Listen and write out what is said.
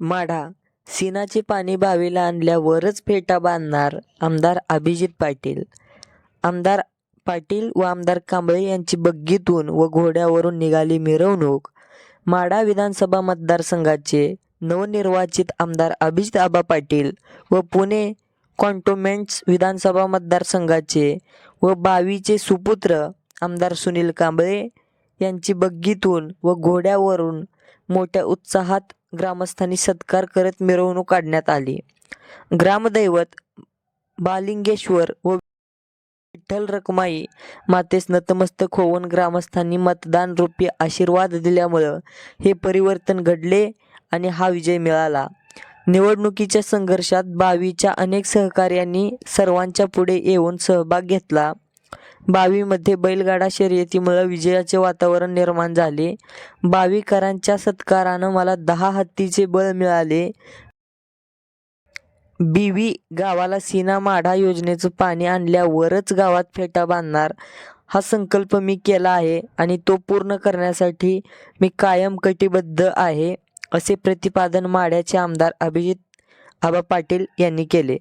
माढा. सिनाचे पाणी बावीला आणल्यावरच फेटा बांधणार आमदार अभिजित पाटील. आमदार पाटील व आमदार कांबळे यांची बग्गीतून व घोड्यावरून निघाली मिरवणूक. माढा विधानसभा मतदारसंघाचे नवनिर्वाचित आमदार अभिजित आबा पाटील व पुणे कॉन्टोमेंट्स विधानसभा मतदारसंघाचे व बावीचे सुपुत्र आमदार सुनील कांबळे यांची बग्गीतून व घोड्यावरून मोठ्या उत्साहात ग्रामस्थांनी सत्कार करत मिरवणूक काढण्यात आली. ग्रामदैवत बालिंगेश्वर व विठ्ठल रकमाई मातेस नतमस्तक होऊन ग्रामस्थांनी मतदान रूपी आशीर्वाद दिल्यामुळं हे परिवर्तन घडले आणि हा विजय मिळाला. निवडणुकीच्या संघर्षात बावीच्या अनेक सहकार्यांनी सर्वांच्या पुढे येऊन सहभाग घेतला. बावीमध्ये बैलगाडा शर्यतीमुळे विजयाचे वातावरण निर्माण झाले. बावीकरांच्या सत्कारानं मला दहा हत्तीचे बळ मिळाले. बीवी गावाला सीना माढा योजनेचं पाणी आणल्यावरच गावात फेटा बांधणार हा संकल्प मी केला आहे आणि तो पूर्ण करण्यासाठी मी कायम कटिबद्ध आहे असे प्रतिपादन माढ्याचे आमदार अभिजित आबा पाटील यांनी केले.